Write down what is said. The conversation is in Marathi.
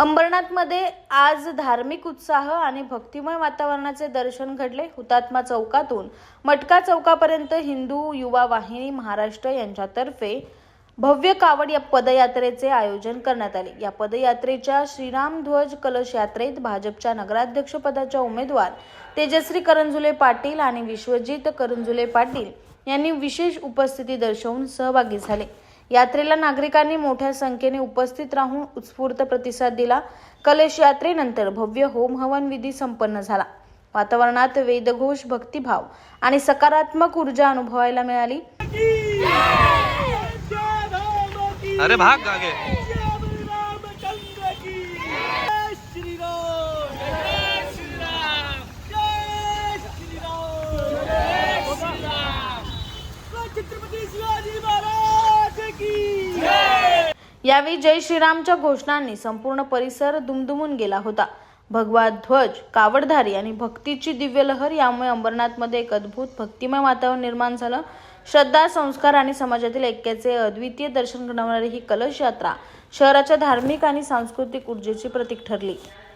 अंबरनाथमध्ये आज धार्मिक उत्साह आणि भक्तिमय वातावरणाचे दर्शन घडले. हुतात्मा चौकातून मटका चौकापर्यंत हिंदू युवा वाहिनी महाराष्ट्र यांच्यातर्फे भव्य कावड या पदयात्रेचे आयोजन करण्यात आले. या पदयात्रेच्या श्रीराम ध्वज कलश यात्रेत भाजपच्या नगराध्यक्षपदाच्या उमेदवार तेजश्री करंजुले पाटील आणि विश्वजित करंजुले पाटील यांनी विशेष उपस्थिती दर्शवून सहभागी झाले. यात्रेला नागरिकांनी मोठ्या संख्येने उपस्थित राहून उत्स्फूर्त प्रतिसाद दिला कलश यात्रेनंतर भव्य होम हवन विधी संपन्न झाला वातावरणात वेदघोष भक्तिभाव आणि सकारात्मक ऊर्जा अनुभवायला मिळाली अरे भाग यावेळी जय श्रीरामच्या घोषणांनी संपूर्ण परिसर दुमदुमून गेला होता. भगवा ध्वज कावडधारी आणि भक्तीची दिव्य लहर यामुळे अंबरनाथमध्ये एक अद्भुत भक्तिमय वातावरण निर्माण झालं. श्रद्धा संस्कार आणि समाजातील ऐक्याचे अद्वितीय दर्शन घडवणारी ही कलश यात्रा शहराच्या धार्मिक आणि सांस्कृतिक ऊर्जेची प्रतीक ठरली.